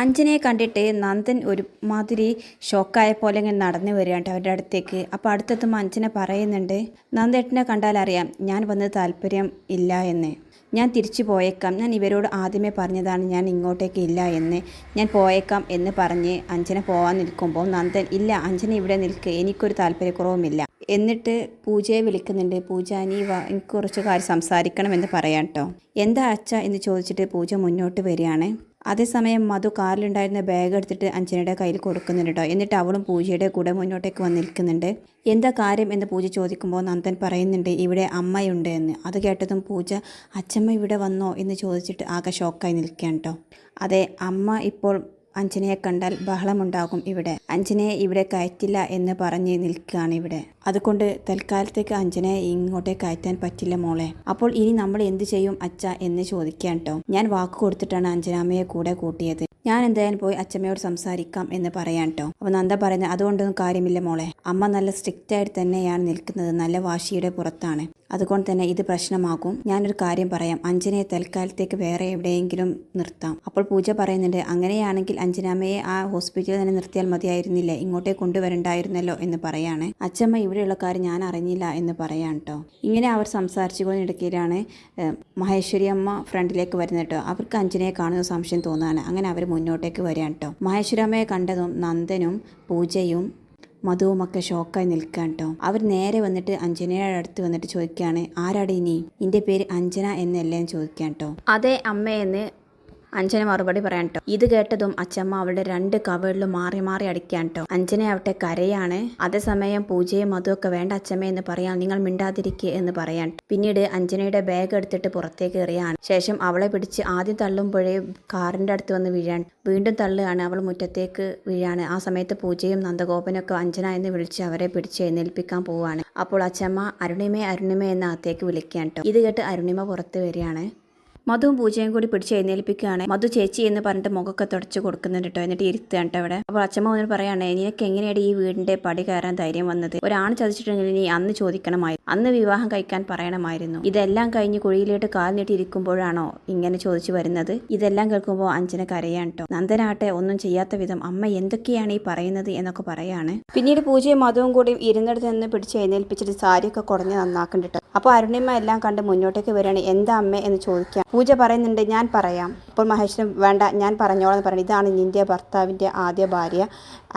അഞ്ജനയെ കണ്ടിട്ട് നന്ദൻ ഒരു മാതിരി ഷോക്കായ പോലെ ഇങ്ങനെ നടന്നു വരികയാണ് അവരുടെ അടുത്തേക്ക്. അപ്പോൾ അടുത്തെത്തുമ്പോൾ അഞ്ജന പറയുന്നുണ്ട് നന്ദേട്ടനെ കണ്ടാൽ അറിയാം ഞാൻ വന്നത് താല്പര്യം ഇല്ല എന്ന്. ഞാൻ തിരിച്ചു പോയേക്കാം. ഞാൻ ഇവരോട് ആദ്യമേ പറഞ്ഞതാണ് ഞാൻ ഇങ്ങോട്ടേക്ക് ഇല്ല എന്ന്. ഞാൻ പോയേക്കാം എന്ന് പറഞ്ഞ് അഞ്ജന പോവാൻ നിൽക്കുമ്പോൾ നന്ദൻ ഇല്ല അഞ്ജന ഇവിടെ നിൽക്ക്. എനിക്കൊരു താല്പര്യക്കുറവുമില്ല എന്നിട്ട് പൂജയെ വിളിക്കുന്നുണ്ട് പൂജ നീ എനിക്ക് കുറച്ച് കാര്യം സംസാരിക്കണം എന്ന് പറയാം കേട്ടോ. എന്താ അച്ഛ? എന്ന് ചോദിച്ചിട്ട് പൂജ മുന്നോട്ട് വരികയാണ്. അതേസമയം മധു കാറിലുണ്ടായിരുന്ന ബാഗ് എടുത്തിട്ട് അഞ്ജനയുടെ കയ്യിൽ കൊടുക്കുന്നുണ്ട് കേട്ടോ. എന്നിട്ട് അവളും പൂജയുടെ കൂടെ മുന്നോട്ടേക്ക് വന്ന് നിൽക്കുന്നുണ്ട്. എന്താ കാര്യം? എന്ന് പൂജ ചോദിക്കുമ്പോൾ നന്ദൻ പറയുന്നുണ്ട് ഇവിടെ അമ്മയുണ്ട് എന്ന്. അത് കേട്ടതും പൂജ അച്ഛമ്മ ഇവിടെ വന്നോ? എന്ന് ചോദിച്ചിട്ട് ആകെ ഷോക്കായി നിൽക്കുകയാണ് കേട്ടോ. അതെ അമ്മ ഇപ്പോൾ അഞ്ജനയെ കണ്ടാൽ ബഹളമുണ്ടാകും ഇവിടെ. അഞ്ജനയെ ഇവിടെ കയറ്റില്ല എന്ന് പറഞ്ഞ് നിൽക്കുകയാണ് ഇവിടെ. അതുകൊണ്ട് തൽക്കാലത്തേക്ക് അഞ്ജനയെ ഇങ്ങോട്ടേ കയറ്റാൻ പറ്റില്ല മോളെ. അപ്പോൾ ഇനി നമ്മൾ എന്ത് ചെയ്യും അച്ഛ എന്ന് ചോദിക്കാൻ കേട്ടോ. ഞാൻ വാക്ക് കൊടുത്തിട്ടാണ് അഞ്ജനാമ്മയെ കൂടെ കൂട്ടിയത്. ഞാൻ എന്തായാലും പോയി അച്ഛമ്മയോട് സംസാരിക്കാം എന്ന് പറയാൻ കേട്ടോ അപ്പോൾ നന്ദ പറയുന്നത് അതുകൊണ്ടൊന്നും കാര്യമില്ല മോളെ. അമ്മ നല്ല സ്ട്രിക്റ്റ് ആയിട്ട് തന്നെയാണ് നിൽക്കുന്നത്. നല്ല വാശിയുടെ പുറത്താണ്. അതുകൊണ്ട് തന്നെ ഇത് പ്രശ്നമാകും. ഞാനൊരു കാര്യം പറയാം. അഞ്ജനയെ തൽക്കാലത്തേക്ക് വേറെ എവിടെയെങ്കിലും നിർത്താം. അപ്പോൾ പൂജ പറയുന്നുണ്ട് അങ്ങനെയാണെങ്കിൽ അഞ്ജനാമ്മയെ ആ ഹോസ്പിറ്റലിൽ തന്നെ നിർത്തിയാൽ മതിയായിരുന്നില്ലേ? ഇങ്ങോട്ടേ കൊണ്ടുവരണ്ടായിരുന്നല്ലോ എന്ന് പറയാണ്. അച്ഛമ്മ ഇവിടെയുള്ള കാര്യം ഞാൻ അറിഞ്ഞില്ല എന്ന് പറയാൻ കേട്ടോ ഇങ്ങനെ അവർ സംസാരിച്ചു കൊണ്ടിടയ്ക്കിലാണ് മഹേശ്വരി അമ്മ ഫ്രണ്ടിലേക്ക് വരുന്നത് കേട്ടോ അവർക്ക് അഞ്ജനയെ കാണുന്ന സംശയം തോന്നുകയാണ് അങ്ങനെ അവർ മുന്നോട്ടേക്ക് വരികയാണ് കേട്ടോ മഹേശ്വരമ്മയെ കണ്ടതും നന്ദനും പൂജയും മധുവുമൊക്കെ ഷോക്കായി നിൽക്കാൻ കേട്ടോ അവർ നേരെ വന്നിട്ട് അഞ്ജനയുടെ അടുത്ത് വന്നിട്ട് ചോദിക്കുകയാണ് ആരാടി ഇനി നിന്റെ പേര് അഞ്ജന എന്നല്ലേ? എന്ന് ചോദിക്കാൻ കേട്ടോ അതെ അമ്മയെന്ന് അഞ്ജന മറുപടി പറയാൻ കേട്ടോ ഇത് കേട്ടതും അച്ചമ്മ അവളുടെ രണ്ട് കവിളിലും മാറി മാറി അടിക്കാൻ കേട്ടോ അഞ്ജന അവിടെ കരയാണ്. അതേസമയം പൂജയും മധുവൊക്കെ വേണ്ട അച്ചമ്മ എന്ന് പറയാം നിങ്ങൾ മിണ്ടാതിരിക്കുക എന്ന് പറയാൻ പിന്നീട് അഞ്ജനയുടെ ബാഗ് എടുത്തിട്ട് പുറത്തേക്ക് എറിയാണ്. ശേഷം അവളെ പിടിച്ച് ആദ്യം തള്ളുമ്പോഴേ കാറിന്റെ അടുത്ത് വന്ന് വീഴാൻ വീണ്ടും തള്ളുകയാണ്. അവൾ മുറ്റത്തേക്ക് വീഴാണ്. ആ സമയത്ത് പൂജയും നന്ദഗോപനൊക്കെ അഞ്ജന എന്ന് വിളിച്ച് അവരെ പിടിച്ച് എഴുന്നേൽപ്പിക്കാൻ പോവുകയാണ് അപ്പോൾ അച്ചമ്മ അരുണിമേ അരുണിമേ എന്ന അകത്തേക്ക് വിളിക്കാൻ കേട്ടോ ഇത് കേട്ട് അരുണിമ പുറത്ത് വരികയാണ്. മധുവും പൂജയും കൂടി പിടിച്ച് എഴുന്നേൽപ്പിക്കുകയാണ്. മധു ചേച്ചി എന്ന് പറഞ്ഞിട്ട് മുഖമൊക്കെ തുടച്ച് കൊടുക്കുന്നുണ്ട് കേട്ടോ എന്നിട്ട് ഇരുത്തുകയാണ് അവിടെ അപ്പോൾ അച്ഛമ്മ വന്നിട്ട് പറയാണ് നിനക്ക് എങ്ങനെയാണ് ഈ വീടിന്റെ പടി കയറാൻ ധൈര്യം വന്നത്? ഒരാണ് ചതിച്ചിട്ടുണ്ടെങ്കിൽ നീ അന്ന് ചോദിക്കണമായിരുന്നു. അന്ന് വിവാഹം കഴിക്കാൻ പറയണമായിരുന്നു. ഇതെല്ലാം കഴിഞ്ഞ് കുഴിയിലോട്ട് കാൽ നീട്ടി ഇരിക്കുമ്പോഴാണോ ഇങ്ങനെ ചോദിച്ചു വരുന്നത്? ഇതെല്ലാം കേൾക്കുമ്പോൾ അഞ്ജന കരയാണ് കേട്ടോ നന്ദനാട്ടെ ഒന്നും ചെയ്യാത്ത വിധം അമ്മ എന്തൊക്കെയാണ് ഈ പറയുന്നത്? എന്നൊക്കെ പറയാണ്. പിന്നീട് പൂജയും മധുവും കൂടി ഇരുന്നിടത്ത് നിന്ന് പിടിച്ച് എഴുന്നേൽപ്പിച്ചിട്ട് സാരിയൊക്കെ കുറഞ്ഞ് നന്നാക്കുന്നുണ്ട് അപ്പോൾ അരുണിമ്മ എല്ലാം കണ്ട് മുന്നോട്ടേക്ക് വരികയാണ്. എന്താ അമ്മ? എന്ന് ചോദിക്കാം പൂജ പറയുന്നുണ്ട് ഞാൻ പറയാം. അപ്പോൾ മഹേഷിന് വേണ്ട ഞാൻ പറഞ്ഞോളാം എന്ന് പറയുന്നത് ഇതാണ് നിന്റെ ഭർത്താവിന്റെ ആദ്യ ഭാര്യ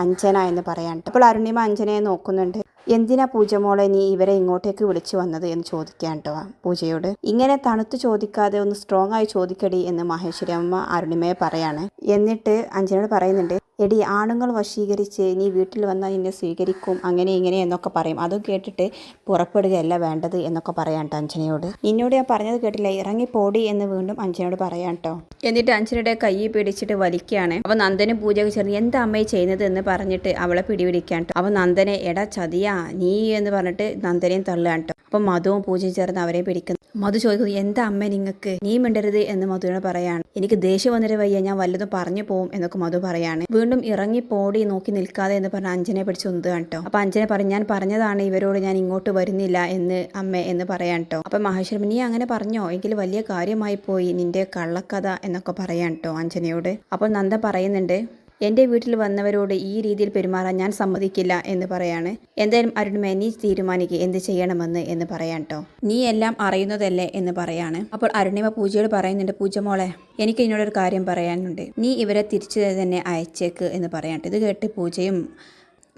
അഞ്ജന എന്ന് പറയാൻ അപ്പോൾ അരുണിമ അഞ്ജനയെ നോക്കുന്നുണ്ട്. എന്തിനാ പൂജ മോളെ നീ ഇവരെ ഇങ്ങോട്ടേക്ക് വിളിച്ചു വന്നത്? എന്ന് ചോദിക്കാൻ കേട്ടോ പൂജയോട്. ഇങ്ങനെ തണുത്ത് ചോദിക്കാതെ ഒന്ന് സ്ട്രോങ് ആയി ചോദിക്കടി എന്ന് മഹേശ്വരി അമ്മ അരുണിമയെ പറയാണ്. എന്നിട്ട് അഞ്ജനയോട് പറയുന്നുണ്ട് എടി ആണുങ്ങൾ വശീകരിച്ച് നീ വീട്ടിൽ വന്നാൽ നിന്നെ സ്വീകരിക്കും അങ്ങനെ ഇങ്ങനെ എന്നൊക്കെ പറയും. അതും കേട്ടിട്ട് പുറപ്പെടുകയല്ല വേണ്ടത് എന്നൊക്കെ പറയാം കേട്ടോ അഞ്ജനയോട്. നിന്നോട് ഞാൻ പറഞ്ഞത് കേട്ടില്ല? ഇറങ്ങി പോടി എന്ന് വീണ്ടും അഞ്ജനയോട് പറയാം കേട്ടോ എന്നിട്ട് അഞ്ജനയുടെ കൈ പിടിച്ചിട്ട് വലിക്കുകയാണ്. അപ്പോൾ നന്ദനും പൂജയൊക്കെ ചേർന്ന് എന്താ അമ്മയെ ചെയ്യുന്നത് എന്ന് പറഞ്ഞിട്ട് അവളെ പിടിപിടിക്കാൻ കേട്ടോ അപ്പോൾ നന്ദനെ എടാ ചതിയാ നീ എന്ന് പറഞ്ഞിട്ട് നന്ദനെയും തള്ളുകയാണ് അപ്പം മധുവും പൂജയും ചേർന്ന് അവരെ പിടിക്കുന്നു. മധു ചോദിക്കുന്നു എന്താ അമ്മ നിങ്ങൾക്ക്? നീ മിണ്ടരുത് എന്ന് മധുവിനോട് പറയാണ്. എനിക്ക് ദേഷ്യം വന്നിട്ട് വയ്യ ഞാൻ വല്ലതും പറഞ്ഞു പോവും എന്നൊക്കെ മധു പറയാണ്. വീണ്ടും ഇറങ്ങി പോടി നോക്കി നിൽക്കാതെ എന്ന് പറഞ്ഞ അഞ്ജനെ പിടിച്ച് ഒന്ന് കേട്ടോ അപ്പൊ അഞ്ജനെ പറഞ്ഞു ഞാൻ പറഞ്ഞതാണ് ഇവരോട് ഞാൻ ഇങ്ങോട്ട് വരുന്നില്ല എന്ന് അമ്മ എന്ന് പറയാൻ കേട്ടോ. അപ്പൊ മഹേശ്വരൻ നീ അങ്ങനെ പറഞ്ഞോ? എങ്കിൽ വലിയ കാര്യമായി പോയി നിന്റെ കള്ളക്കഥ എന്നൊക്കെ പറയാൻ കേട്ടോ അഞ്ജനയോട്. അപ്പോൾ നന്ദ പറയുന്നുണ്ട് എന്റെ വീട്ടിൽ വന്നവരോട് ഈ രീതിയിൽ പെരുമാറാൻ ഞാൻ സമ്മതിക്കില്ല എന്ന് പറയാണ്. എന്തായാലും അരുണിമ നീ തീരുമാനിക്കുക എന്ത് ചെയ്യണമെന്ന് എന്ന് പറയാൻ കേട്ടോ നീ എല്ലാം അറിയുന്നതല്ലേ എന്ന് പറയാണ്. അപ്പോൾ അരുണിമ പൂജയോട് പറയുന്നുണ്ട് പൂജമോളെ എനിക്ക് ഇതിനോടൊരു കാര്യം പറയാനുണ്ട്. നീ ഇവരെ തിരിച്ചു തന്നെ അയച്ചേക്ക് എന്ന് പറയാൻ ഇത് കേട്ട് പൂജയും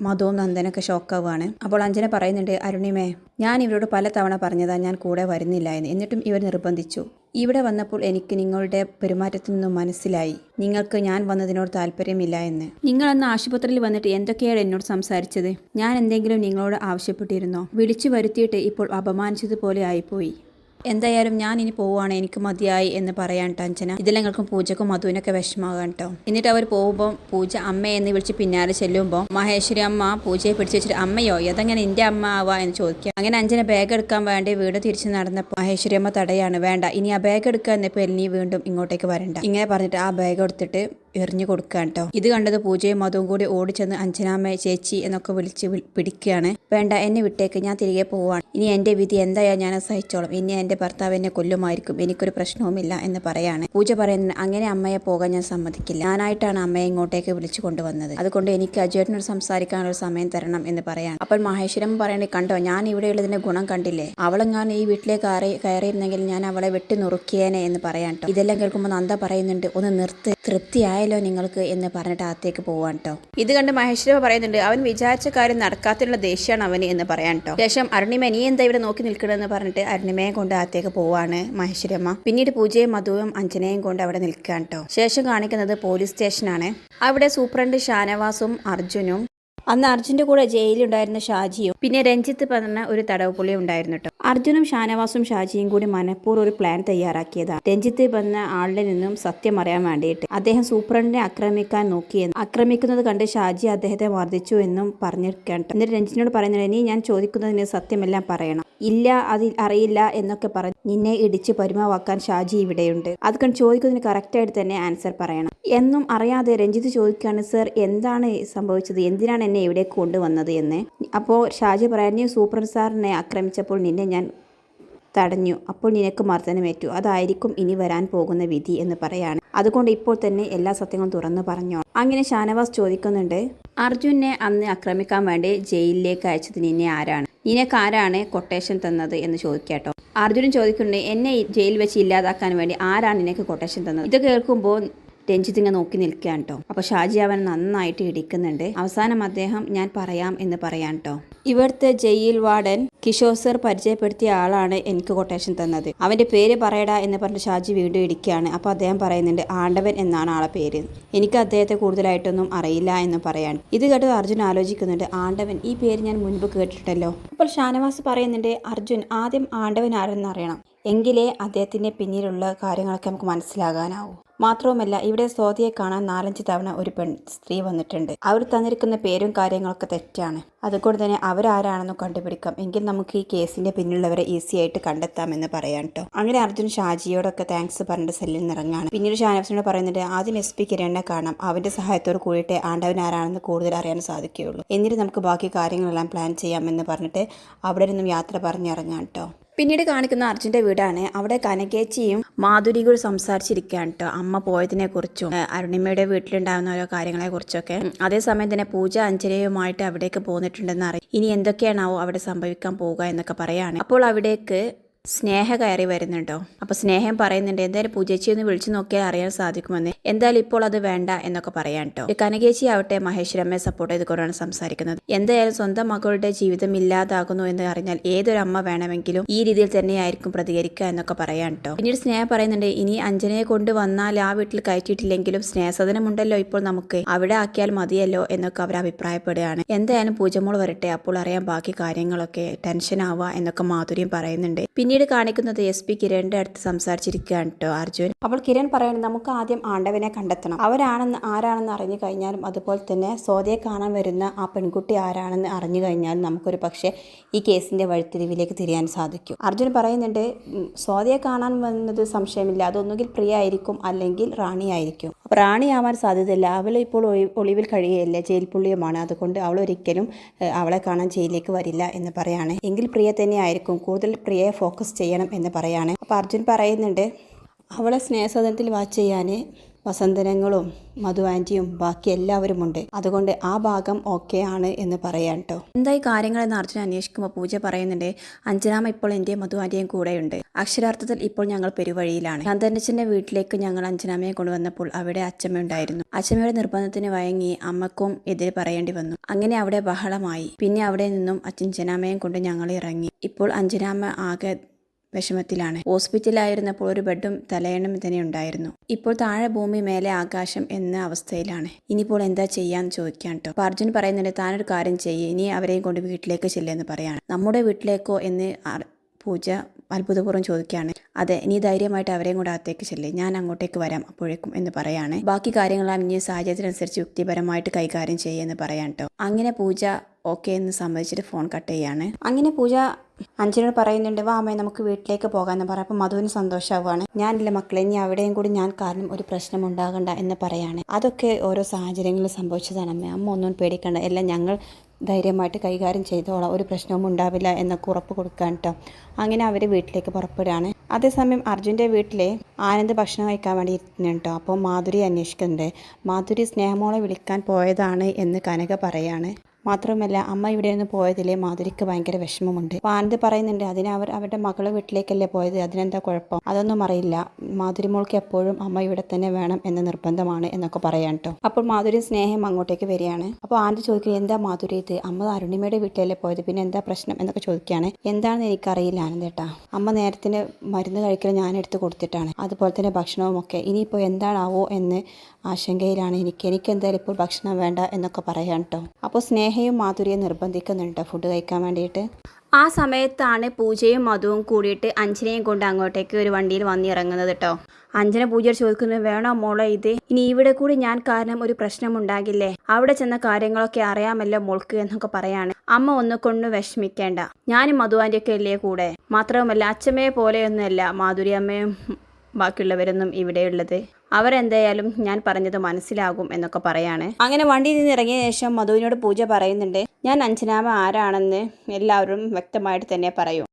മധുവും നന്ദനൊക്കെ ഷോക്കാവുകയാണ് അപ്പോൾ അഞ്ജന പറയുന്നുണ്ട് അരുണിമേ ഞാൻ ഇവരോട് പല തവണ പറഞ്ഞതാ ഞാൻ കൂടെ വരുന്നില്ല എന്ന് എന്നിട്ടും ഇവർ നിർബന്ധിച്ചു. ഇവിടെ വന്നപ്പോൾ എനിക്ക് നിങ്ങളുടെ പെരുമാറ്റത്തിൽ നിന്നും മനസ്സിലായി. നിങ്ങൾക്ക് ഞാൻ വന്നതിനോട് താല്പര്യമില്ല എന്ന് നിങ്ങൾ അന്ന് ആശുപത്രിയിൽ വന്നിട്ട് എന്തൊക്കെയാണ് എന്നോട് സംസാരിച്ചത്? ഞാൻ എന്തെങ്കിലും നിങ്ങളോട് ആവശ്യപ്പെട്ടിരുന്നോ? വിളിച്ചു വരുത്തിയിട്ട് ഇപ്പോൾ അപമാനിച്ചതുപോലെ ആയിപ്പോയി. എന്തായാലും ഞാൻ ഇനി പോവുകയാണ് എനിക്ക് മതിയായി എന്ന് പറയാൻ ടഞ്ചന. ഇതിലെങ്ങൾക്കും പൂജക്കും മധുവിനൊക്കെ വിഷമാകാൻ കേട്ടോ എന്നിട്ട് അവർ പോകുമ്പോൾ പൂജ അമ്മ എന്ന് വിളിച്ച് പിന്നാലെ ചെല്ലുമ്പോൾ മഹേശ്വരി അമ്മ പൂജയെ പിടിച്ച് വെച്ചിട്ട് അമ്മയോ ഏതെങ്ങനെ എന്റെ അമ്മ ആവാ? എന്ന് ചോദിക്കുക. അങ്ങനെ അഞ്ചന ബാഗ് എടുക്കാൻ വേണ്ടി വീട് തിരിച്ച് നടന്നപ്പോൾ മഹേശ്വരി അമ്മ തടയാണ് വേണ്ട ഇനി ആ ബാഗ് എടുക്കുക എന്ന പേരിൽ നീ വീണ്ടും ഇങ്ങോട്ടേക്ക് വരണ്ട. ഇങ്ങനെ പറഞ്ഞിട്ട് ആ ബാഗ് എടുത്തിട്ട് എറിഞ്ഞു കൊടുക്കുക കേട്ടോ ഇത് കണ്ടത് പൂജയും മധുവും കൂടി ഓടിച്ചെന്ന് അഞ്ജനാമ്മയെ ചേച്ചി എന്നൊക്കെ വിളിച്ച് പിടിക്കുകയാണ് വേണ്ട എന്നെ വിട്ടേക്ക്. ഞാൻ തിരികെ പോവാണ്. ഇനി എന്റെ വിധി എന്തായാലും ഞാൻ സഹിച്ചോളും. ഇനി എന്റെ ഭർത്താവ് എന്നെ കൊല്ലുമായിരിക്കും. എനിക്കൊരു പ്രശ്നവുമില്ല എന്ന് പറയാണ്. പൂജ പറയുന്നത് അങ്ങനെ അമ്മയെ പോകാൻ ഞാൻ സമ്മതിക്കില്ല. ഞാനായിട്ടാണ് അമ്മയെ ഇങ്ങോട്ടേക്ക് വിളിച്ചു കൊണ്ടുവന്നത്. അതുകൊണ്ട് എനിക്ക് അജയേട്ടനോട് സംസാരിക്കാനുള്ള സമയം തരണം എന്ന് പറയാണ്. അപ്പോൾ മഹേശ്വരം പറയണേ കണ്ടോ? ഞാൻ ഇവിടെയുള്ളതിന്റെ ഗുണം കണ്ടില്ലേ? അവളെങ്ങാൻ ഈ വീട്ടിലേക്ക് കയറി കയറിയിരുന്നെങ്കിൽ ഞാൻ അവളെ വെട്ടി നുറുക്കിയേനെ എന്ന് പറയാം കേട്ടോ ഇതെല്ലാം കേൾക്കുമ്പോൾ നന്ദ പറയുന്നുണ്ട് ഒന്ന് നിർത്ത്. തൃപ്തിയായല്ലോ നിങ്ങൾക്ക് എന്ന് പറഞ്ഞിട്ട് അകത്തേക്ക് പോവാൻ കേട്ടോ ഇത് കണ്ട് മഹേശ്വര പറയുന്നുണ്ട് അവൻ വിചാരിച്ച കാര്യം നടക്കാത്തുള്ള ദേഷ്യമാണ് അവന് എന്ന് പറയാൻ കേട്ടോ ശേഷം അരുണിമ നീ എന്താ ഇവിടെ നോക്കി നിൽക്കണമെന്ന് പറഞ്ഞിട്ട് അരുണിമയെ കൊണ്ട് അകത്തേക്ക് പോവാണ് മഹേശ്വരമ്മ. പിന്നീട് പൂജയും മധുവും അഞ്ജനയും കൊണ്ട് അവിടെ നിൽക്കാൻ കേട്ടോ ശേഷം കാണിക്കുന്നത് പോലീസ് സ്റ്റേഷനാണ്. അവിടെ സൂപ്രണ്ട് ഷാനവാസും അർജുനും അന്ന് അർജുന്റെ കൂടെ ജയിലിലുണ്ടായിരുന്ന ഷാജിയും പിന്നെ രഞ്ജിത്ത് പറഞ്ഞ ഒരു തടവ് പുള്ളിയും ഉണ്ടായിരുന്നു കേട്ടോ അർജുനും ഷാനവാസും ഷാജിയും കൂടി മനഃപൂർവം ഒരു പ്ലാൻ തയ്യാറാക്കിയതാണ്. രഞ്ജിത്ത് പറഞ്ഞ ആളിൽ നിന്നും സത്യം അറിയാൻ വേണ്ടിയിട്ട് അദ്ദേഹം സൂപ്രണ്ടിനെ ആക്രമിക്കാൻ നോക്കിയെന്ന് ആക്രമിക്കുന്നത് കണ്ട് ഷാജി അദ്ദേഹത്തെ മർദ്ദിച്ചു എന്നും പറഞ്ഞിരിക്കട്ടെ എന്നിട്ട് രഞ്ജിത്തിനോട് പറയുന്നത് ഇനി ഞാൻ ചോദിക്കുന്നതിന് സത്യമെല്ലാം പറയണം. ഇല്ല അതിൽ അറിയില്ല എന്നൊക്കെ പറഞ്ഞ് നിന്നെ ഇടിച്ച് പരിമാവാക്കാൻ ഷാജി ഇവിടെയുണ്ട്. അത് കണ്ട് ചോദിക്കുന്നതിന് കറക്റ്റായിട്ട് തന്നെ ആൻസർ പറയണം. എന്നും അറിയാതെ രഞ്ജിത്ത് ചോദിക്കുകയാണ് സർ എന്താണ് സംഭവിച്ചത്? എന്തിനാണ് എന്നെ ഇവിടെ കൊണ്ടുവന്നത്? എന്ന്. അപ്പോൾ ഷാജി പറയാൻ സൂപ്പർ സാറിനെ ആക്രമിച്ചപ്പോൾ നിന്നെ ഞാൻ തടഞ്ഞു. അപ്പോൾ നിനക്ക് മർദ്ദനമേറ്റു. അതായിരിക്കും ഇനി വരാൻ പോകുന്ന വിധി എന്ന് പറയാണ്. അതുകൊണ്ട് ഇപ്പോൾ തന്നെ എല്ലാ സത്യങ്ങളും തുറന്നു പറഞ്ഞോ അങ്ങനെ ഷാനവാസ് ചോദിക്കുന്നുണ്ട് അർജുനെ അന്ന് ആക്രമിക്കാൻ വേണ്ടി ജയിലിലേക്ക് അയച്ചത് നിന്നെ ആരാണ്? നിനക്ക് ആരാണ് കൊട്ടേഷൻ തന്നത് എന്ന് ചോദിക്കാട്ടോ. അർജുനൻ ചോദിക്കുന്നുണ്ട് എന്നെ ജയിലിൽ വെച്ച് ഇല്ലാതാക്കാൻ വേണ്ടി ആരാണ് നിനക്ക് കൊട്ടേഷൻ തന്നത്? ഇത് കേൾക്കുമ്പോൾ രഞ്ജിത്ത് ഇങ്ങനെ നോക്കി നിൽക്കുകയാണ് കേട്ടോ അപ്പോൾ ഷാജി അവൻ നന്നായിട്ട് ഇടിക്കുന്നുണ്ട്. അവസാനം അദ്ദേഹം ഞാൻ പറയാം എന്ന് പറയാൻ കേട്ടോ ഇവിടുത്തെ ജയിൽ വാർഡൻ കിഷോർ സർ പരിചയപ്പെടുത്തിയ ആളാണ് എനിക്ക് കൊട്ടേഷൻ തന്നത്. അവന്റെ പേര് പറയടാ എന്ന് പറഞ്ഞ് ഷാജി വീണ്ടും ഇടിക്കുകയാണ്. അപ്പോൾ അദ്ദേഹം പറയുന്നുണ്ട് ആണ്ടവൻ എന്നാണ് ആളെ പേര്. എനിക്ക് അദ്ദേഹത്തെ കൂടുതലായിട്ടൊന്നും അറിയില്ല എന്ന് പറയാൻ ഇത് കേട്ട് അർജുൻ ആലോചിക്കുന്നുണ്ട് ആണ്ടവൻ ഈ പേര് ഞാൻ മുൻപ് കേട്ടിട്ടല്ലോ അപ്പോൾ ഷാനവാസ് പറയുന്നുണ്ട് അർജുൻ ആദ്യം ആണ്ടവൻ ആരെന്ന് അറിയണം. എങ്കിലേ അദ്ദേഹത്തിന്റെ പിന്നിലുള്ള കാര്യങ്ങളൊക്കെ നമുക്ക് മനസ്സിലാകാനാവൂ. മാത്രവുമല്ല ഇവിടെ സ്വാതിയെ കാണാൻ നാലഞ്ച് തവണ ഒരു പെൺ സ്ത്രീ വന്നിട്ടുണ്ട്. അവർ തന്നിരിക്കുന്ന പേരും കാര്യങ്ങളൊക്കെ തെറ്റാണ്. അതുകൊണ്ട് തന്നെ അവരാരാണെന്ന് കണ്ടുപിടിക്കാം. എങ്കിൽ നമുക്ക് ഈ കേസിന്റെ പിന്നിലുള്ളവരെ ഈസി ആയിട്ട് കണ്ടെത്താമെന്ന് പറയാം കേട്ടോ. അങ്ങനെ അർജുൻ ഷാജിയോടൊക്കെ താങ്ക്സ് പറഞ്ഞിട്ട് സെല്ലിൽ നിറങ്ങാണ് പിന്നീട് ഷാനവാസിനോട് പറയുന്നുണ്ട് ആദ്യം എസ് പി കിരണിനെ കാണാം. അവന്റെ സഹായത്തോട് കൂടിയിട്ട് ആണ്ടവൻ ആരാണെന്ന് കൂടുതൽ അറിയാൻ സാധിക്കുകയുള്ളൂ. എന്നിട്ട് നമുക്ക് ബാക്കി കാര്യങ്ങളെല്ലാം പ്ലാൻ ചെയ്യാമെന്ന് പറഞ്ഞിട്ട് അവിടെ നിന്നും യാത്ര പറഞ്ഞിറങ്ങാം കേട്ടോ. പിന്നീട് കാണിക്കുന്ന അർജുന്റെ വീടാണ്. അവിടെ കനകേച്ചിയും മാധുരി കൂടി സംസാരിച്ചിരിക്കുകയാണ് കേട്ടോ അമ്മ പോയതിനെ കുറിച്ചും അരുണിമയുടെ വീട്ടിലുണ്ടാകുന്ന ഓരോ കാര്യങ്ങളെ കുറിച്ചൊക്കെ. അതേസമയം തന്നെ പൂജ അഞ്ജലിയുമായിട്ട് അവിടേക്ക് പോന്നിട്ടുണ്ടെന്ന് അറിയാം. ഇനി എന്തൊക്കെയാണാവോ അവിടെ സംഭവിക്കാൻ പോവുക എന്നൊക്കെ പറയാണ്. അപ്പോൾ അവിടേക്ക് സ്നേഹ കയറി വരുന്നുണ്ടോ? അപ്പൊ സ്നേഹം പറയുന്നുണ്ട് എന്തായാലും പൂജേച്ചി ഒന്ന് വിളിച്ചു നോക്കിയാൽ അറിയാൻ സാധിക്കുമെന്ന്. എന്തായാലും ഇപ്പോൾ അത് വേണ്ട എന്നൊക്കെ പറയാൻ കേട്ടോ കനകേച്ചി ആവട്ടെ മഹേശ്വരമ്മയെ സപ്പോർട്ട് ചെയ്തുകൊണ്ടാണ് സംസാരിക്കുന്നത്. എന്തായാലും സ്വന്തം മകളുടെ ജീവിതം ഇല്ലാതാകുന്നു എന്ന് അറിഞ്ഞാൽ ഏതൊരു അമ്മ വേണമെങ്കിലും ഈ രീതിയിൽ തന്നെയായിരിക്കും പ്രതികരിക്കുക എന്നൊക്കെ പറയാൻ കേട്ടോ പിന്നീട് സ്നേഹ പറയുന്നുണ്ട് ഇനി അഞ്ജനയെ കൊണ്ട് വന്നാൽ ആ വീട്ടിൽ കയറ്റിയിട്ടില്ലെങ്കിലും സ്നേഹസദനമുണ്ടല്ലോ ഇപ്പോൾ നമുക്ക്. അവിടെ ആക്കിയാൽ മതിയല്ലോ എന്നൊക്കെ അവർ അഭിപ്രായപ്പെടുകയാണ്. എന്തായാലും പൂജമോൾ വരട്ടെ അപ്പോൾ അറിയാം ബാക്കി കാര്യങ്ങളൊക്കെ ടെൻഷൻ ആവുക എന്നൊക്കെ മാധുര്യം പറയുന്നുണ്ട്. പിന്നീട് കാണിക്കുന്നത് എസ് പി കിരണിന്റെ അടുത്ത് സംസാരിച്ചിരിക്കുകയാണ് കേട്ടോ അർജുൻ. അപ്പോൾ കിരൺ പറയുന്നത് നമുക്ക് ആദ്യം ആണ്ടവനെ കണ്ടെത്തണം. അവരാണെന്ന് ആരാണെന്ന് അറിഞ്ഞു കഴിഞ്ഞാലും അതുപോലെ തന്നെ സ്വാതിയെ കാണാൻ വരുന്ന ആ പെൺകുട്ടി ആരാണെന്ന് അറിഞ്ഞു കഴിഞ്ഞാൽ നമുക്കൊരു പക്ഷേ ഈ കേസിന്റെ വഴിത്തിരിവിലേക്ക് തിരിയാൻ സാധിക്കും. അർജുൻ പറയുന്നുണ്ട് ഉം, കാണാൻ വന്നത് സംശയമില്ല. അതൊന്നുകിൽ പ്രിയ ആയിരിക്കും അല്ലെങ്കിൽ റാണി ആയിരിക്കും. അപ്പോൾ റാണിയാവാൻ സാധ്യതയില്ല. അവൾ ഇപ്പോൾ ഒളിവിൽ കഴിയുകയല്ലേ. ജയിൽ പുള്ളിയുമാണ്. അതുകൊണ്ട് അവൾ ഒരിക്കലും അവളെ കാണാൻ ജയിലിലേക്ക് വരില്ല എന്ന് പറയാണ്. എങ്കിൽ പ്രിയ തന്നെ ആയിരിക്കും. കൂടുതൽ പ്രിയയെ ഫോക്കസ് ചെയ്യണം എന്ന് പറയാണ്. അപ്പോൾ അർജുൻ പറയുന്നുണ്ട് അവളെ സ്നേഹസദനത്തിൽ വാച്ച് ചെയ്യാൻ വസന്തനങ്ങളും മധു ആന്റിയും ബാക്കി എല്ലാവരും ഉണ്ട് അതുകൊണ്ട് ആ ഭാഗം ഓക്കെ ആണ് എന്ന് പറയാൻ കേട്ടോ എന്തായി കാര്യങ്ങളെന്ന് അർജുൻ അന്വേഷിക്കുമ്പോൾ പൂജ പറയുന്നുണ്ട് അഞ്ജനാമ ഇപ്പോൾ എന്റെ മധു ആന്റിയും കൂടെയുണ്ട്. അക്ഷരാർത്ഥത്തിൽ ഇപ്പോൾ ഞങ്ങൾ പെരുവഴിയിലാണ്. ചന്ദനച്ചന്റെ വീട്ടിലേക്ക് ഞങ്ങൾ അഞ്ജനാമയെ കൊണ്ടുവന്നപ്പോൾ അവിടെ അച്ഛമ്മ ഉണ്ടായിരുന്നു അച്ഛമ്മയുടെ നിർബന്ധത്തിന് വഴങ്ങി അമ്മക്കും എതിരെ പറയേണ്ടി വന്നു. അങ്ങനെ അവിടെ ബഹളമായി. പിന്നെ അവിടെ നിന്നും അച്ഛൻ ജനാമയും കൊണ്ട് ഞങ്ങൾ ഇറങ്ങി. ഇപ്പോൾ അഞ്ജനാമ ആകെ വിഷമത്തിലാണ്. ഹോസ്പിറ്റലായിരുന്നപ്പോൾ ഒരു ബെഡും തലയണും തന്നെ ഉണ്ടായിരുന്നു. ഇപ്പോൾ താഴെ ഭൂമി മേലെ ആകാശം എന്ന അവസ്ഥയിലാണ്. ഇനിയിപ്പോൾ എന്താ ചെയ്യാന്ന് ചോദിക്കാൻ കേട്ടോ അപ്പൊ അർജുൻ പറയുന്നുണ്ട് താനൊരു കാര്യം ചെയ്യ്. ഇനി അവരെയും കൊണ്ട് വീട്ടിലേക്ക് ചെല്ലെന്ന് പറയാണ്. നമ്മുടെ വീട്ടിലേക്കോ? എന്ന് പൂജ അത്ഭുതപൂർവം ചോദിക്കുകയാണ് അതെ നീ ധൈര്യമായിട്ട് അവരെയും കൂടെ അകത്തേക്ക് ചെല്ലേ. ഞാൻ അങ്ങോട്ടേക്ക് വരാം അപ്പോഴേക്കും എന്ന് പറയാണ്. ബാക്കി കാര്യങ്ങളാണ് ഇനി സാഹചര്യത്തിനനുസരിച്ച് യുക്തിപരമായിട്ട് കൈകാര്യം ചെയ്യുമെന്ന് പറയാൻ കേട്ടോ അങ്ങനെ പൂജ ഓക്കെ എന്ന് സമ്മതിച്ചിട്ട് ഫോൺ കട്ട് ചെയ്യാണ്. അങ്ങനെ പൂജ അഞ്ജനോട് പറയുന്നുണ്ട് വാ അമ്മേ നമുക്ക് വീട്ടിലേക്ക് പോകാമെന്ന് പറയാം അപ്പോൾ മധുവിന് സന്തോഷമാവുകയാണ് ഞാനില്ല മക്കളെ ഇനി അവിടെയും കൂടി ഞാൻ കാരണം ഒരു പ്രശ്നം ഉണ്ടാകണ്ട എന്ന് പറയാണ്. അതൊക്കെ ഓരോ സാഹചര്യങ്ങളിൽ സംഭവിച്ചതാണ് അമ്മ. അമ്മ ഒന്നും പേടിക്കണ്ട. എല്ലാം ഞങ്ങൾ ധൈര്യമായിട്ട് കൈകാര്യം ചെയ്തോളാം. ഒരു പ്രശ്നവും ഉണ്ടാവില്ല എന്നൊക്കെ ഉറപ്പ് കൊടുക്കാൻ കേട്ടോ അങ്ങനെ അവർ വീട്ടിലേക്ക് പുറപ്പെടുകയാണ്. അതേസമയം അർജുന്റെ വീട്ടിലെ ആനന്ദ് ഭക്ഷണം കഴിക്കാൻ വേണ്ടി ഇരുന്നു കേട്ടോ അപ്പോൾ മാധുരി അന്വേഷിക്കുന്നുണ്ട്. മാധുരി സ്നേഹമോളെ വിളിക്കാൻ പോയതാണ് എന്ന് കനക പറയാണ്. മാത്രമല്ല അമ്മ ഇവിടെ നിന്ന് പോയതിലെ മാധുരിക്ക് ഭയങ്കര വിഷമമുണ്ട്. അപ്പോൾ ആനന്ദ് പറയുന്നുണ്ട് അതിന് അവർ അവരുടെ മകളെ വീട്ടിലേക്കല്ലേ പോയത്? അതിനെന്താ കുഴപ്പം? അതൊന്നും അറിയില്ല. മാധുരി മോൾക്ക് എപ്പോഴും അമ്മ ഇവിടെ തന്നെ വേണം എന്ന നിർബന്ധമാണ് എന്നൊക്കെ പറയാൻ കേട്ടോ അപ്പോൾ മാധുരി സ്നേഹം അങ്ങോട്ടേക്ക് വരികയാണ്. അപ്പോൾ ആനന്ദ് ചോദിക്കുന്നത് എന്താ മാധുരി ഇത്? അമ്മ അരുണിമയുടെ വീട്ടിലല്ലേ പോയത്? പിന്നെ എന്താ പ്രശ്നം? എന്നൊക്കെ ചോദിക്കുകയാണ്. എന്താണെന്ന് എനിക്കറിയില്ല ആനന്ദേട്ടാ അമ്മ നേരത്തിന് മരുന്ന് ഞാൻ എടുത്ത് കൊടുത്തിട്ടാണ്. അതുപോലെ തന്നെ ഭക്ഷണവും ഒക്കെ. ഇനിയിപ്പോൾ എന്താണാവോ എന്ന് ആശങ്കയിലാണ്. എനിക്ക് എനിക്ക് എന്തായാലും ഇപ്പോൾ ഭക്ഷണം വേണ്ട എന്നൊക്കെ പറയാൻ കേട്ടോ അപ്പോൾ സ്നേഹയും മാധുരിയെ നിർബന്ധിക്കുന്നുണ്ട്. ഫുഡ് കഴിക്കാൻ വേണ്ടിയിട്ട്. ആ സമയത്താണ് പൂജയും മധുവും കൂടിയിട്ട് അഞ്ജനയും കൊണ്ട് അങ്ങോട്ടേക്ക് ഒരു വണ്ടിയിൽ വന്നിറങ്ങുന്നത് കേട്ടോ അഞ്ജന പൂജ ചോദിക്കുന്നത് വേണോ മോളെ ഇത്? ഇനി ഇവിടെ കൂടി ഞാൻ കാരണം ഒരു പ്രശ്നം ഉണ്ടാകില്ലേ? അവിടെ ചെന്ന കാര്യങ്ങളൊക്കെ അറിയാമല്ലോ മോൾക്ക് എന്നൊക്കെ പറയാണ്. അമ്മ ഒന്ന് കൊണ്ട് വിഷമിക്കേണ്ട. ഞാനും മധുവാന്റെയൊക്കെ അല്ലേ കൂടെ? മാത്രവുമല്ല അച്ഛമ്മയെ പോലെയൊന്നുമല്ല മാധുരി അമ്മയും ബാക്കിയുള്ളവരൊന്നും ഇവിടെയുള്ളത്. അവരെന്തായാലും ഞാൻ പറഞ്ഞത് മനസ്സിലാകും എന്നൊക്കെ പറയാണ്. അങ്ങനെ വണ്ടിയിൽ നിന്ന് ഇറങ്ങിയ ശേഷം മധുവിനോട് പൂജ പറയുന്നുണ്ട് ഞാൻ അഞ്ജനാമ ആരാണെന്ന് എല്ലാവരും വ്യക്തമായിട്ട് തന്നെ പറയും.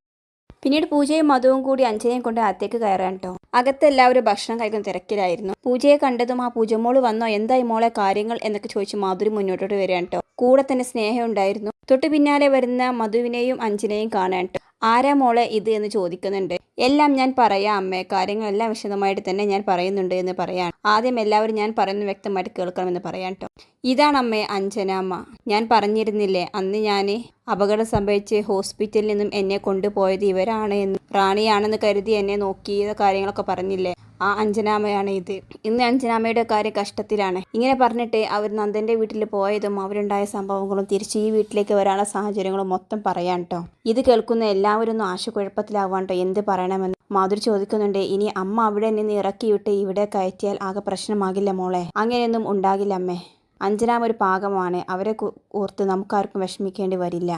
പിന്നീട് പൂജയും മധുവും കൂടി അഞ്ജനയും കൊണ്ട് അകത്തേക്ക് കയറാൻ കേട്ടോ അകത്ത് എല്ലാവരും ഭക്ഷണം കഴിക്കുന്ന തിരക്കിലായിരുന്നു. പൂജയെ കണ്ടതും ആ പൂജമോൾ വന്നോ എന്തായി മോളെ കാര്യങ്ങൾ? എന്നൊക്കെ ചോദിച്ച് മാധുരി മുന്നോട്ടോട്ട് വരികയാണ് കേട്ടോ കൂടെ തന്നെ സ്നേഹം ഉണ്ടായിരുന്നു. തൊട്ട് പിന്നാലെ വരുന്ന മധുവിനെയും അഞ്ജനയും കാണാൻ കേട്ടോ ആരാ മോളെ ഇത് എന്ന് ചോദിക്കുന്നുണ്ട്. എല്ലാം ഞാൻ പറയാം അമ്മേ. കാര്യങ്ങളെല്ലാം വിശദമായിട്ട് തന്നെ ഞാൻ പറയുന്നുണ്ട് എന്ന് പറയാം. ആദ്യം എല്ലാവരും ഞാൻ പറയുന്നത് വ്യക്തമായിട്ട് കേൾക്കണമെന്ന് പറയാം കേട്ടോ. ഇതാണ് അമ്മേ അഞ്ജനാമ്മ ഞാൻ പറഞ്ഞിരുന്നില്ലേ അന്ന് ഞാൻ അപകടം സംഭവിച്ച് ഹോസ്പിറ്റലിൽ നിന്നും എന്നെ കൊണ്ടുപോയത് ഇവരാണ് എന്ന്. റാണിയാണെന്ന് കരുതി എന്നെ നോക്കിയ കാര്യങ്ങളൊക്കെ പറഞ്ഞില്ലേ. ആ അഞ്ജനാമയാണ് ഇത്. ഇന്ന് അഞ്ജനാമയുടെ കാര്യം കഷ്ടത്തിലാണ്. ഇങ്ങനെ പറഞ്ഞിട്ട് അവർ നന്ദന്റെ വീട്ടിൽ പോയതും അവരുണ്ടായ സംഭവങ്ങളും തിരിച്ച് ഈ വീട്ടിലേക്ക് വരാനുള്ള സാഹചര്യങ്ങളും മൊത്തം പറയാൻ കേട്ടോ ഇത് കേൾക്കുന്ന എല്ലാവരും ഒന്ന് ആശുകുഴപ്പത്തിലാവാൻ കേട്ടോ എന്ത് പറയണമെന്ന് മാധുരി ചോദിക്കുന്നുണ്ട്. ഇനി അമ്മ അവിടെ നിന്ന് ഇറക്കിവിട്ട് ഇവിടെ കയറ്റിയാൽ ആകെ പ്രശ്നമാകില്ല മോളെ? അങ്ങനെയൊന്നും ഉണ്ടാകില്ല അമ്മേ. അഞ്ജനാമ ഒരു പാകമാണ്. അവരെ ഓർത്ത് നമുക്കാർക്കും വിഷമിക്കേണ്ടി വരില്ല.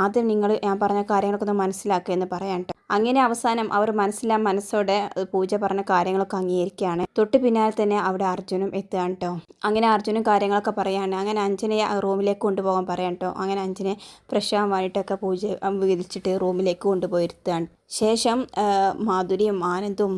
ആദ്യം നിങ്ങൾ ഞാൻ പറഞ്ഞ കാര്യങ്ങളൊക്കെ ഒന്ന് മനസ്സിലാക്കുക എന്ന് പറയാൻ കേട്ടോ അങ്ങനെ അവസാനം അവർ മനസ്സിലാ മനസ്സോടെ പൂജ പറഞ്ഞ കാര്യങ്ങളൊക്കെ അംഗീകരിക്കുകയാണ്. തൊട്ട് പിന്നാലെ തന്നെ അവിടെ അർജുനും എത്തുകയാണ് കേട്ടോ അങ്ങനെ അർജുനും കാര്യങ്ങളൊക്കെ പറയാണ്. അങ്ങനെ അഞ്ജനയെ റൂമിലേക്ക് കൊണ്ടുപോകാൻ പറയാൻ കേട്ടോ അങ്ങനെ അഞ്ജനെ ഫ്രഷ് ആവാൻ വേണ്ടിയിട്ടൊക്കെ പൂജ വിധിച്ചിട്ട് റൂമിലേക്ക് കൊണ്ടുപോയിരുത്തുകയാണ് ശേഷം മാധുരിയും ആനന്ദും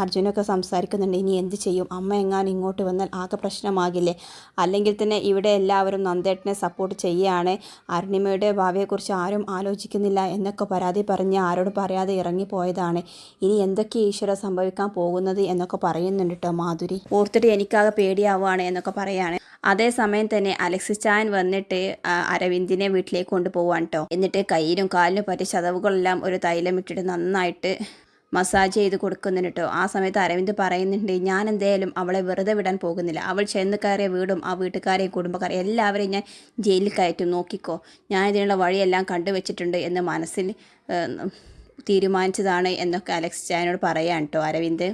അർജുനൊക്കെ സംസാരിക്കുന്നുണ്ട് ഇനി എന്ത് ചെയ്യും? അമ്മ എങ്ങാനും ഇങ്ങോട്ട് വന്നാൽ ആകെ പ്രശ്നമാകില്ലേ? അല്ലെങ്കിൽ തന്നെ ഇവിടെ എല്ലാവരും നന്ദേട്ടനെ സപ്പോർട്ട് ചെയ്യുകയാണ് അരുണിമയുടെ ഭാവിയെക്കുറിച്ച് ആരും ആലോചിക്കുന്നില്ല എന്നൊക്കെ പരാതി പറഞ്ഞ് ആരോട് പറയാതെ ഇറങ്ങിപ്പോയതാണ്. ഇനി എന്തൊക്കെ ഈശ്വര സംഭവിക്കാൻ പോകുന്നത്? എന്നൊക്കെ പറയുന്നുണ്ട് കേട്ടോ മാധുരി. ഓർത്തിട്ട് എനിക്കാകെ പേടിയാവുകയാണ് എന്നൊക്കെ പറയാണ്. അതേസമയം തന്നെ അലക്സിസ് ചാൻ വന്നിട്ട് അരവിന്ദിനെ വീട്ടിലേക്ക് കൊണ്ടുപോകാൻ കേട്ടോ എന്നിട്ട് കയ്യിലും കാലിനും പറ്റിയ ചതവുകളെല്ലാം ഒരു തൈലം ഇട്ടിട്ട് നന്നായിട്ട് മസാജ് ചെയ്ത് കൊടുക്കുന്നുണ്ട് കേട്ടോ ആ സമയത്ത് അരവിന്ദ് പറയുന്നുണ്ട് ഞാൻ എന്തായാലും അവളെ വെറുതെ വിടാൻ പോകുന്നില്ല. അവൾ ചെന്ന് കയറിയ വീടും ആ വീട്ടുകാരെയും കുടുംബക്കാരെയും എല്ലാവരെയും ഞാൻ ജയിലിൽ കയറ്റും. നോക്കിക്കോ. ഞാൻ ഇതിനുള്ള വഴിയെല്ലാം കണ്ടുവച്ചിട്ടുണ്ട് എന്ന് മനസ്സിൽ തീരുമാനിച്ചതാണ് എന്നൊക്കെ അലക്സ് ചായനോട് പറയാൻ കേട്ടോ അരവിന്ദ്.